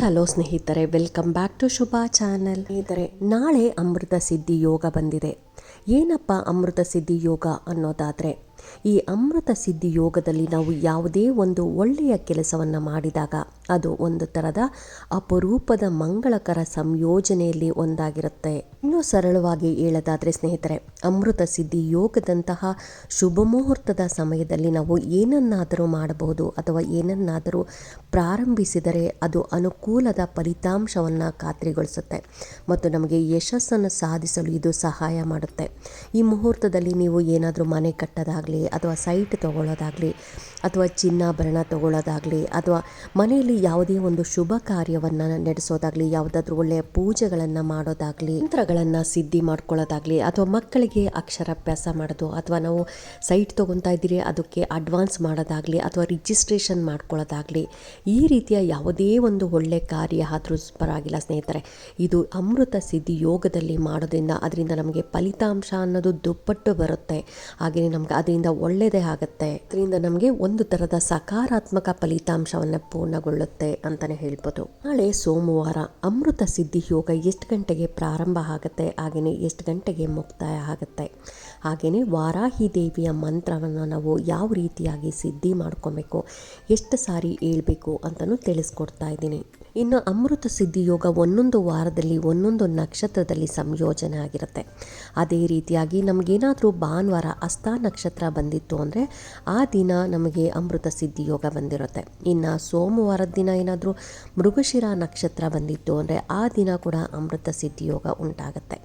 Hello ಸ್ನೇಹಿತರೆ, welcome back to Shubha channel. ಸ್ನೇಹಿತರೆ, ನಾಳೆ ಅಮೃತ ಸಿದ್ಧಿ ಯೋಗ ಬಂದಿದೆ. ಏನಪ್ಪ ಅಮೃತ ಸಿದ್ಧಿ ಯೋಗ ಅನ್ನೋದಾದರೆ? ಈ ಅಮೃತ ಸಿದ್ಧಿ ಯೋಗದಲ್ಲಿ ನಾವು ಯಾವುದೇ ಒಂದು ಒಳ್ಳೆಯ ಕೆಲಸವನ್ನು ಮಾಡಿದಾಗ ಅದು ಒಂದು ಥರದ ಅಪರೂಪದ ಮಂಗಳಕರ ಸಂಯೋಜನೆಯಲ್ಲಿ ಒಂದಾಗಿರುತ್ತೆ. ಇನ್ನೂ ಸರಳವಾಗಿ ಹೇಳೋದಾದರೆ ಸ್ನೇಹಿತರೆ, ಅಮೃತ ಸಿದ್ಧಿ ಯೋಗದಂತಹ ಶುಭ ಮುಹೂರ್ತದ ಸಮಯದಲ್ಲಿ ನಾವು ಏನನ್ನಾದರೂ ಮಾಡಬಹುದು ಅಥವಾ ಏನನ್ನಾದರೂ ಪ್ರಾರಂಭಿಸಿದರೆ ಅದು ಅನುಕೂಲದ ಫಲಿತಾಂಶವನ್ನು ಖಾತ್ರಿಗೊಳಿಸುತ್ತೆ ಮತ್ತು ನಮಗೆ ಯಶಸ್ಸನ್ನು ಸಾಧಿಸಲು ಇದು ಸಹಾಯ ಮಾಡುತ್ತೆ. ಈ ಮುಹೂರ್ತದಲ್ಲಿ ನೀವು ಏನಾದರೂ ಮನೆ ಕಟ್ಟೋದಾಗಲಿ ಅಥವಾ ಸೈಟ್ ತಗೊಳ್ಳೋದಾಗಲಿ ಅಥವಾ ಚಿನ್ನಾಭರಣ ತಗೊಳ್ಳೋದಾಗಲಿ ಅಥವಾ ಮನೆಯಲ್ಲಿ ಯಾವುದೇ ಒಂದು ಶುಭ ಕಾರ್ಯವನ್ನು ನಡೆಸೋದಾಗಲಿ, ಯಾವುದಾದ್ರೂ ಒಳ್ಳೆಯ ಪೂಜೆಗಳನ್ನು ಮಾಡೋದಾಗಲಿ ಯಂತ್ರಗಳನ್ನು ಸಿದ್ಧಿ ಮಾಡ್ಕೊಳ್ಳೋದಾಗಲಿ ಅಥವಾ ಮಕ್ಕಳಿಗೆ ಅಕ್ಷರಾಭ್ಯಾಸ ಮಾಡೋದು ಅಥವಾ ನಾವು ಸೈಟ್ ತೊಗೊತಾ ಇದ್ದೀರಿ, ಅದಕ್ಕೆ ಅಡ್ವಾನ್ಸ್ ಮಾಡೋದಾಗಲಿ ಅಥವಾ ರಿಜಿಸ್ಟ್ರೇಷನ್ ಮಾಡ್ಕೊಳ್ಳೋದಾಗಲಿ, ಈ ರೀತಿಯ ಯಾವುದೇ ಒಂದು ಒಳ್ಳೆ ಕಾರ್ಯ ಆದರೂ ಪರವಾಗಿಲ್ಲ ಸ್ನೇಹಿತರೆ. ಇದು ಅಮೃತ ಸಿದ್ಧಿ ಯೋಗದಲ್ಲಿ ಮಾಡೋದ್ರಿಂದ ಅದರಿಂದ ನಮಗೆ ಫಲಿತಾಂಶ ಅನ್ನೋದು ದುಪ್ಪಟ್ಟು ಬರುತ್ತೆ. ಹಾಗೆಯೇ ನಮ್ಗೆ ಅದರಿಂದ ಒಳ್ಳೆಯದೇ ಆಗುತ್ತೆ. ಇದರಿಂದ ನಮಗೆ ಒಂದು ಥರದ ಸಕಾರಾತ್ಮಕ ಫಲಿತಾಂಶವನ್ನು ಪೂರ್ಣಗೊಳ್ಳುತ್ತೆ ಅಂತಲೇ ಹೇಳ್ಬೋದು. ನಾಳೆ ಸೋಮವಾರ ಅಮೃತ ಸಿದ್ಧಿ ಯೋಗ ಎಷ್ಟು ಗಂಟೆಗೆ ಪ್ರಾರಂಭ ಆಗುತ್ತೆ? ಹಾಗೆಯೇ ಎಷ್ಟು ಗಂಟೆಗೆ ಮುಕ್ತಾಯ ಆಗುತ್ತೆ? ಹಾಗೆಯೇ ವಾರಾಹಿ ದೇವಿಯ ಮಂತ್ರವನ್ನು ನಾವು ಯಾವ ರೀತಿಯಾಗಿ ಸಿದ್ಧಿ ಮಾಡ್ಕೊಬೇಕು? ಎಷ್ಟು ಸಾರಿ ಹೇಳ್ಬೇಕು ಅಂತಲೂ ತಿಳಿಸ್ಕೊಡ್ತಾ ಇದ್ದೀನಿ. ಇನ್ನು ಅಮೃತ ಸಿದ್ಧಿ ಯೋಗ ಒಂದೊಂದು ವಾರದಲ್ಲಿ, ಒಂದೊಂದು ನಕ್ಷತ್ರದಲ್ಲಿ ಸಂಯೋಜನೆ ಆಗಿರುತ್ತೆ. ಅದೇ ರೀತಿಯಾಗಿ ನಮಗೇನಾದರೂ ಭಾನುವಾರ ಅಸ್ತಾ ನಕ್ಷತ್ರ ಬಂದಿತ್ತು ಅಂದರೆ ಆ ದಿನ ನಮಗೆ ಅಮೃತ ಸಿದ್ಧಿ ಯೋಗ ಬಂದಿರುತ್ತೆ. ಇನ್ನು ಸೋಮವಾರದ ದಿನ ಏನಾದರೂ ಮೃಗಶಿರ ನಕ್ಷತ್ರ ಬಂದಿತ್ತು ಅಂದರೆ ಆ ದಿನ ಕೂಡ ಅಮೃತ ಸಿದ್ಧಿ ಯೋಗ ಉಂಟಾಗುತ್ತೆ.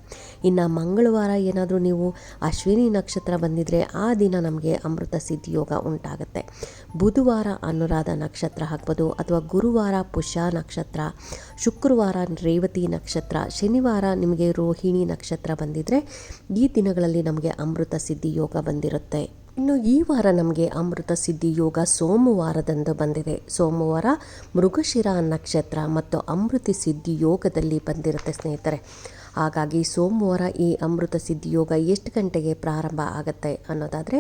ಇನ್ನು ಮಂಗಳವಾರ ಏನಾದರೂ ನೀವು ಅಶ್ವಿನಿ ನಕ್ಷತ್ರ ಬಂದಿದ್ದರೆ ಆ ದಿನ ನಮಗೆ ಅಮೃತ ಸಿದ್ಧಿ ಯೋಗ ಉಂಟಾಗುತ್ತೆ. ಬುಧವಾರ ಅನುರಾಧ ನಕ್ಷತ್ರ ಹಾಕ್ಬೋದು ಅಥವಾ ಗುರುವಾರ ಪುಷ ನಕ್ಷತ್ರ ಶುಕ್ರವಾರ ರೇವತಿ ನಕ್ಷತ್ರ. ಶನಿವಾರ ನಿಮಗೆ ರೋಹಿಣಿ ನಕ್ಷತ್ರ ಬಂದಿದ್ದರೆ ಈ ದಿನಗಳಲ್ಲಿ ನಮಗೆ ಅಮೃತ ಸಿದ್ಧಿ ಯೋಗ ಬಂದಿರುತ್ತೆ. ಇನ್ನು ಈ ವಾರ ನಮಗೆ ಅಮೃತ ಸಿದ್ಧಿ ಯೋಗ ಸೋಮವಾರದಂದು ಬಂದಿದೆ. ಸೋಮವಾರ ಮೃಗಶಿರ ನಕ್ಷತ್ರ ಮತ್ತು ಅಮೃತಿ ಸಿದ್ಧಿ ಯೋಗದಲ್ಲಿ ಬಂದಿರುತ್ತೆ ಸ್ನೇಹಿತರೆ. ಹಾಗಾಗಿ ಸೋಮವಾರ ಈ ಅಮೃತ ಸಿದ್ಧಿಯೋಗ ಎಷ್ಟು ಗಂಟೆಗೆ ಪ್ರಾರಂಭ ಆಗುತ್ತೆ ಅನ್ನೋದಾದರೆ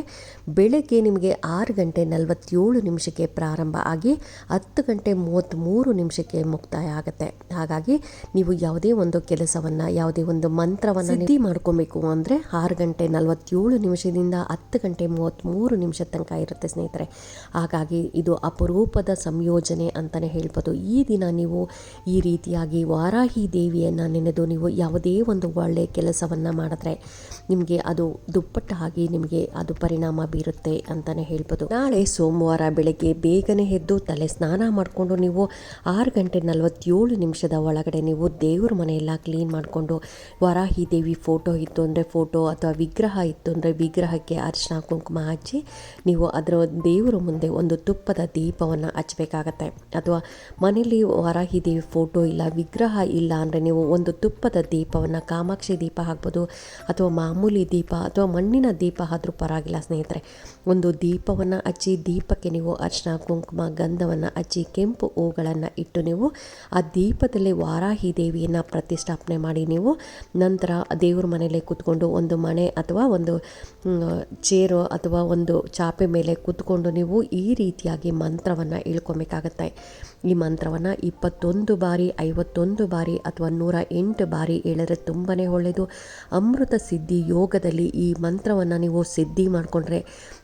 ಬೆಳಗ್ಗೆ ನಿಮಗೆ ಆರು ಗಂಟೆ ನಲವತ್ತೇಳು ನಿಮಿಷಕ್ಕೆ ಪ್ರಾರಂಭ ಆಗಿ ಹತ್ತು ಗಂಟೆ ಮೂವತ್ತ್ಮೂರು ನಿಮಿಷಕ್ಕೆ ಮುಕ್ತಾಯ ಆಗುತ್ತೆ. ಹಾಗಾಗಿ ನೀವು ಯಾವುದೇ ಒಂದು ಕೆಲಸವನ್ನು ಯಾವುದೇ ಒಂದು ಮಂತ್ರವನ್ನು ಸಿದ್ಧಿ ಮಾಡ್ಕೊಬೇಕು ಅಂದರೆ ಆರು ಗಂಟೆ ನಲವತ್ತೇಳು ನಿಮಿಷದಿಂದ ಹತ್ತು ಗಂಟೆ ಮೂವತ್ತ್ಮೂರು ನಿಮಿಷ ತನಕ ಇರುತ್ತೆ ಸ್ನೇಹಿತರೆ. ಹಾಗಾಗಿ ಇದು ಅಪರೂಪದ ಸಂಯೋಜನೆ ಅಂತಲೇ ಹೇಳ್ಬೋದು. ಈ ದಿನ ನೀವು ಈ ರೀತಿಯಾಗಿ ವಾರಾಹಿ ದೇವಿಯನ್ನು ನೆನೆದು ನೀವು ಯಾವುದೇ ಒಂದು ಒಳ್ಳೆಯ ಕೆಲಸವನ್ನು ಮಾಡಿದ್ರೆ ನಿಮಗೆ ಅದು ದುಪ್ಪಟ್ಟಾಗಿ ನಿಮಗೆ ಅದು ಪರಿಣಾಮ ಬೀರುತ್ತೆ ಅಂತಲೇ ಹೇಳ್ಬೋದು. ನಾಳೆ ಸೋಮವಾರ ಬೆಳಗ್ಗೆ ಬೇಗನೆ ಎದ್ದು ತಲೆ ಸ್ನಾನ ಮಾಡಿಕೊಂಡು ನೀವು ಆರು ಗಂಟೆ ನಲವತ್ತೇಳು ನಿಮಿಷದ ಒಳಗಡೆ ನೀವು ದೇವ್ರ ಮನೆಯೆಲ್ಲ ಕ್ಲೀನ್ ಮಾಡಿಕೊಂಡು ವರಾಹಿ ದೇವಿ ಫೋಟೋ ಇತ್ತು ಅಂದರೆ ಫೋಟೋ ಅಥವಾ ವಿಗ್ರಹ ಇತ್ತು ಅಂದರೆ ವಿಗ್ರಹಕ್ಕೆ ಅರಿಶಿನ ಕುಂಕುಮ ಹಚ್ಚಿ ನೀವು ಅದರ ದೇವರ ಮುಂದೆ ಒಂದು ತುಪ್ಪದ ದೀಪವನ್ನು ಹಚ್ಚಬೇಕಾಗತ್ತೆ. ಅಥವಾ ಮನೆಯಲ್ಲಿ ವರಾಹಿ ದೇವಿ ಫೋಟೋ ಇಲ್ಲ, ವಿಗ್ರಹ ಇಲ್ಲ ಅಂದರೆ ನೀವು ಒಂದು ತುಪ್ಪದ ದೀಪವನ್ನು ಕಾಮಾಕ್ಷಿ ದೀಪ ಆಗ್ಬೋದು ಅಥವಾ ಮಾಮೂಲಿ ದೀಪ ಅಥವಾ ಮಣ್ಣಿನ ದೀಪ ಆದರೂ ಪರವಾಗಿಲ್ಲ ಸ್ನೇಹಿತರೆ. ಒಂದು ದೀಪವನ್ನು ಹಚ್ಚಿ ದೀಪಕ್ಕೆ ನೀವು ಅರ್ಶನ ಕುಂಕುಮ, ಗಂಧವನ್ನು ಹಚ್ಚಿ ಕೆಂಪು ಹೂಗಳನ್ನು ಇಟ್ಟು ನೀವು ಆ ದೀಪದಲ್ಲಿ ವಾರಾಹಿ ದೇವಿಯನ್ನು ಪ್ರತಿಷ್ಠಾಪನೆ ಮಾಡಿ ನೀವು ನಂತರ ದೇವ್ರ ಮನೆಯಲ್ಲೇ ಕೂತ್ಕೊಂಡು ಒಂದು ಮನೆ ಅಥವಾ ಒಂದು ಚೇರು ಅಥವಾ ಒಂದು ಚಾಪೆ ಮೇಲೆ ಕೂತ್ಕೊಂಡು ನೀವು ಈ ರೀತಿಯಾಗಿ ಮಂತ್ರವನ್ನು ಇಳ್ಕೊಬೇಕಾಗತ್ತೆ ಈ ಮಂತ್ರವನ್ನು ಇಪ್ಪತ್ತೊಂದು ಬಾರಿ, ಐವತ್ತೊಂದು ಬಾರಿ ಅಥವಾ ನೂರ ಎಂಟು ಬಾರಿ ಹೇಳಿದ್ರೆ ತುಂಬಾ ಒಳ್ಳೆಯದು ಅಮೃತ ಸಿದ್ಧಿ ಯೋಗದಲ್ಲಿ ಈ ಮಂತ್ರವನ್ನು ನೀವು ಸಿದ್ಧಿ ಮಾಡಿಕೊಂಡ್ರೆ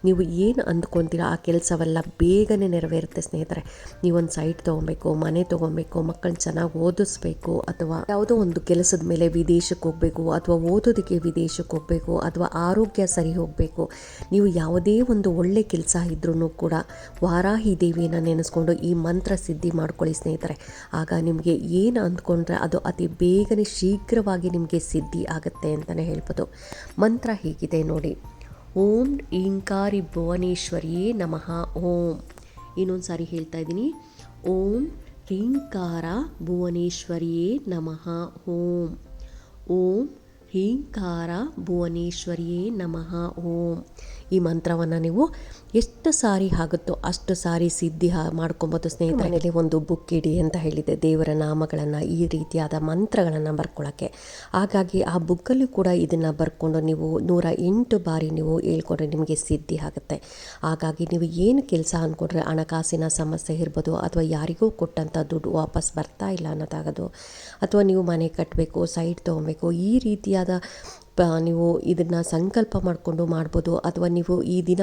ನೀವು ಏನು ಅಂದ್ಕೊತೀರ ಆ ಕೆಲಸವೆಲ್ಲ ಬೇಗನೆ ನೆರವೇರುತ್ತೆ ಸ್ನೇಹಿತರೆ. ನೀವೊಂದು ಸೈಟ್ ತೊಗೊಬೇಕು, ಮನೆ ತೊಗೊಬೇಕು ಮಕ್ಕಳನ್ನ ಚೆನ್ನಾಗಿ ಓದಿಸ್ಬೇಕು ಅಥವಾ ಯಾವುದೋ ಒಂದು ಕೆಲಸದ ಮೇಲೆ ವಿದೇಶಕ್ಕೆ ಹೋಗಬೇಕು ಅಥವಾ ಓದೋದಕ್ಕೆ ವಿದೇಶಕ್ಕೆ ಹೋಗಬೇಕು ಅಥವಾ ಆರೋಗ್ಯ ಸರಿ ಹೋಗಬೇಕು. ನೀವು ಯಾವುದೇ ಒಂದು ಒಳ್ಳೆ ಕೆಲಸ ಇದ್ರೂ ಕೂಡ ವಾರಾಹಿ ದೇವಿಯನ್ನು ನೆನೆಸ್ಕೊಂಡು ಈ ಮಂತ್ರ ಸಿದ್ಧಿ ಮಾಡ್ಕೊಳ್ಳಿ ಸ್ನೇಹಿತರೆ. ಆಗ ನಿಮಗೆ ಏನು ಅಂದ್ಕೊಂಡ್ರೆ ಅದು ಅತಿ ಬೇಗನೆ ಶೀಘ್ರವಾಗಿ ನಿಮಗೆ ಸಿದ್ಧಿ ಆಗುತ್ತೆ ಅಂತಲೇ ಹೇಳ್ಬೋದು. ಮಂತ್ರ ಹೀಗಿದೆ ನೋಡಿ. ಓಂ ಇಂಕಾರಿ ಭುವನೇಶ್ವರಿಯೇ ನಮಃ. ಓಂ. ಇನ್ನೊಂದು ಸಾರಿ ಹೇಳ್ತಾ ಇದ್ದೀನಿ. ಓಂ ಹೀಂಕಾರ ಭುವನೇಶ್ವರಿಯೇ ನಮಃ. ಓಂ. ಓಂ ಹೀಂಕಾರ ಭುವನೇಶ್ವರಿಯೇ ನಮಃ. ಓಂ. ಈ ಮಂತ್ರವನ್ನು ನೀವು ಎಷ್ಟು ಸಾರಿ ಆಗುತ್ತೋ ಅಷ್ಟು ಸಾರಿ ಸಿದ್ಧಿ ಮಾಡ್ಕೊಬೋದು ಸ್ನೇಹಿತರೆ. ಮನೇಲಿ ಒಂದು ಬುಕ್ ಇಡಿ ಅಂತ ಹೇಳಿದೆ. ದೇವರ ನಾಮಗಳನ್ನು ಈ ರೀತಿಯಾದ ಮಂತ್ರಗಳನ್ನು ಬರ್ಕೊಳ್ಳೋಕ್ಕೆ ಹಾಗಾಗಿ ಆ ಬುಕ್ಕಲ್ಲಿ ಕೂಡ ಇದನ್ನು ಬರ್ಕೊಂಡು ನೀವು ನೂರ ಎಂಟು ಬಾರಿ ನೀವು ಹೇಳ್ಕೊಂಡ್ರೆ ನಿಮಗೆ ಸಿದ್ಧಿ ಆಗುತ್ತೆ. ಹಾಗಾಗಿ ನೀವು ಏನು ಕೆಲಸ ಅಂದ್ಕೊಂಡ್ರೆ ಹಣಕಾಸಿನ ಸಮಸ್ಯೆ ಇರ್ಬೋದು ಅಥವಾ ಯಾರಿಗೂ ಕೊಟ್ಟಂಥ ದುಡ್ಡು ವಾಪಸ್ ಬರ್ತಾ ಇಲ್ಲ ಅನ್ನೋದಾಗೋದು. ಅಥವಾ ನೀವು ಮನೆ ಕಟ್ಟಬೇಕು ಸೈಟ್ ತೊಗೊಬೇಕು, ಈ ರೀತಿಯಾದ ಪ, ನೀವು ಇದನ್ನು ಸಂಕಲ್ಪ ಮಾಡಿಕೊಂಡು ಮಾಡ್ಬೋದು ಅಥವಾ ನೀವು ಈ ದಿನ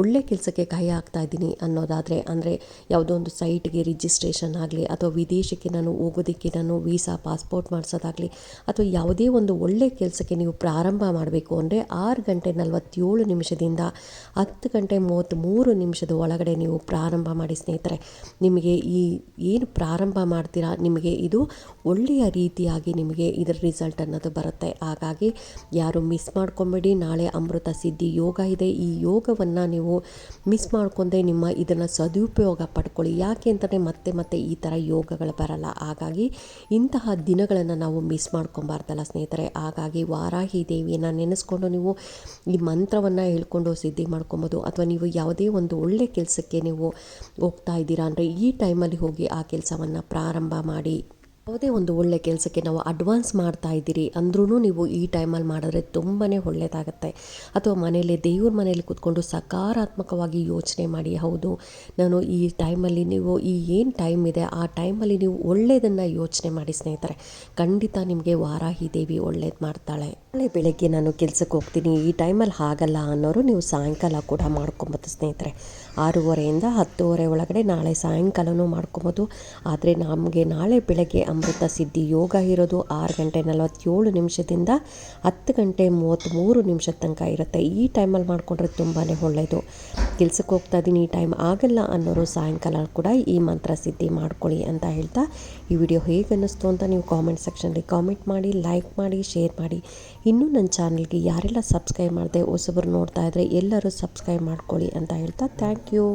ಒಳ್ಳೆ ಕೆಲಸಕ್ಕೆ ಕೈ ಹಾಕ್ತಾ ಇದ್ದೀನಿ ಅನ್ನೋದಾದರೆ, ಅಂದರೆ ಯಾವುದೋ ಒಂದು ಸೈಟ್ಗೆ ರಿಜಿಸ್ಟ್ರೇಷನ್ ಆಗಲಿ ಅಥವಾ ವಿದೇಶಕ್ಕೆ ನಾನು ಹೋಗೋದಕ್ಕೆ ನಾನು ವೀಸಾ ಪಾಸ್ಪೋರ್ಟ್ ಮಾಡಿಸೋದಾಗಲಿ ಅಥವಾ ಯಾವುದೇ ಒಂದು ಒಳ್ಳೆ ಕೆಲಸಕ್ಕೆ ನೀವು ಪ್ರಾರಂಭ ಮಾಡಬೇಕು ಅಂದರೆ ಆರು ಗಂಟೆ ನಲವತ್ತೇಳು ನಿಮಿಷದಿಂದ ಹತ್ತು ಗಂಟೆ ಮೂವತ್ತ್ಮೂರು ನಿಮಿಷದ ಒಳಗಡೆ ನೀವು ಪ್ರಾರಂಭ ಮಾಡಿ ಸ್ನೇಹಿತರೆ. ನಿಮಗೆ ಈ ಏನು ಪ್ರಾರಂಭ ಮಾಡ್ತೀರಾ, ನಿಮಗೆ ಇದು ಒಳ್ಳೆಯ ರೀತಿಯಾಗಿ ನಿಮಗೆ ಇದರ ರಿಸಲ್ಟ್ ಅನ್ನೋದು ಬರುತ್ತೆ. ಹಾಗಾಗಿ ಯಾರು ಮಿಸ್ ಮಾಡ್ಕೊಬೇಡಿ. ನಾಳೆ ಅಮೃತ ಸಿದ್ಧಿ ಯೋಗ ಇದೆ. ಈ ಯೋಗವನ್ನು ನೀವು ಮಿಸ್ ಮಾಡ್ಕೊಂಡೆ ನಿಮ್ಮ ಇದನ್ನು ಸದುಪಯೋಗ ಪಡ್ಕೊಳ್ಳಿ. ಯಾಕೆ ಅಂತಲೇ ಮತ್ತೆ ಮತ್ತೆ ಈ ಥರ ಯೋಗಗಳು ಬರಲ್ಲ. ಹಾಗಾಗಿ ಇಂತಹ ದಿನಗಳನ್ನು ನಾವು ಮಿಸ್ ಮಾಡ್ಕೊಬಾರ್ದಲ್ಲ ಸ್ನೇಹಿತರೆ. ಹಾಗಾಗಿ ವಾರಾಹಿ ದೇವಿಯನ್ನು ನೆನೆಸ್ಕೊಂಡು ನೀವು ಈ ಮಂತ್ರವನ್ನು ಹೇಳ್ಕೊಂಡು ಸಿದ್ಧಿ ಮಾಡ್ಕೊಬೋದು. ಅಥವಾ ನೀವು ಯಾವುದೇ ಒಂದು ಒಳ್ಳೆ ಕೆಲಸಕ್ಕೆ ನೀವು ಹೋಗ್ತಾ ಇದ್ದೀರಾ ಅಂದರೆ ಈ ಟೈಮಲ್ಲಿ ಹೋಗಿ ಆ ಕೆಲಸವನ್ನು ಪ್ರಾರಂಭ ಮಾಡಿ. ಯಾವುದೇ ಒಂದು ಒಳ್ಳೆ ಕೆಲಸಕ್ಕೆ ನಾವು ಅಡ್ವಾನ್ಸ್ ಮಾಡ್ತಾ ಇದ್ದೀರಿ ಅಂದ್ರೂ ನೀವು ಈ ಟೈಮಲ್ಲಿ ಮಾಡಿದ್ರೆ ತುಂಬಾ ಒಳ್ಳೆಯದಾಗತ್ತೆ ಅಥವಾ ಮನೇಲಿ ದೇವ್ರ ಮನೆಯಲ್ಲಿ ಕೂತ್ಕೊಂಡು ಸಕಾರಾತ್ಮಕವಾಗಿ ಯೋಚನೆ ಮಾಡಿ, ಹೌದು, ನಾನು ಈ ಟೈಮಲ್ಲಿ ನೀವು ಈ ಏನು ಟೈಮ್ ಇದೆ, ಆ ಟೈಮಲ್ಲಿ ನೀವು ಒಳ್ಳೆಯದನ್ನು ಯೋಚನೆ ಮಾಡಿ ಸ್ನೇಹಿತರೆ. ಖಂಡಿತ ನಿಮಗೆ ವಾರಾಹಿ ದೇವಿ ಒಳ್ಳೇದು ಮಾಡ್ತಾಳೆ. ನಾಳೆ ಬೆಳಗ್ಗೆ ನಾನು ಕೆಲಸಕ್ಕೆ ಹೋಗ್ತೀನಿ, ಈ ಟೈಮಲ್ಲಿ ಆಗಲ್ಲ ಅನ್ನೋರು ನೀವು ಸಾಯಂಕಾಲ ಕೂಡ ಮಾಡ್ಕೊಬೋದು ಸ್ನೇಹಿತರೆ. ಆರೂವರೆಯಿಂದ ಹತ್ತುವರೆ ಒಳಗಡೆ ನಾಳೆ ಸಾಯಂಕಾಲನೂ ಮಾಡ್ಕೊಬೋದು. ಆದರೆ ನಮಗೆ ನಾಳೆ ಬೆಳಗ್ಗೆ ಅಮೃತ ಸಿದ್ಧಿ ಯೋಗ ಇರೋದು ಆರು ಗಂಟೆ ನಲವತ್ತೇಳು ನಿಮಿಷದಿಂದ ಹತ್ತು ಗಂಟೆ ಮೂವತ್ತ್ಮೂರು ನಿಮಿಷದ ತನಕ ಇರುತ್ತೆ. ಈ ಟೈಮಲ್ಲಿ ಮಾಡಿಕೊಂಡ್ರೆ ತುಂಬಾ ಒಳ್ಳೆಯದು ಕೆಲ್ಸಕ್ಕೆ ಹೋಗ್ತಾ ಇದ್ದೀನಿ ಈ ಟೈಮ್ ಆಗಲ್ಲ ಅನ್ನೋರು ಸಾಯಂಕಾಲ ಕೂಡ ಈ ಮಂತ್ರ ಸಿದ್ಧಿ ಮಾಡ್ಕೊಳ್ಳಿ ಅಂತ ಹೇಳ್ತಾ ಈ ವಿಡಿಯೋ ಹೇಗೆ ಅನ್ನಿಸ್ತು ಅಂತ ನೀವು ಕಾಮೆಂಟ್ ಸೆಕ್ಷನಲ್ಲಿ ಕಾಮೆಂಟ್ ಮಾಡಿ ಲೈಕ್ ಮಾಡಿ ಶೇರ್ ಮಾಡಿ. ಇನ್ನೂ ನನ್ನ ಚಾನಲ್ಗೆ ಯಾರೆಲ್ಲ ಸಬ್ಸ್ಕ್ರೈಬ್ ಮಾಡಿದೆ ಹೊಸಬರು ನೋಡ್ತಾ ಇದ್ದರೆ ಎಲ್ಲರೂ ಸಬ್ಸ್ಕ್ರೈಬ್ ಮಾಡ್ಕೊಳ್ಳಿ ಅಂತ ಹೇಳ್ತಾ ಥ್ಯಾಂಕ್ ಯು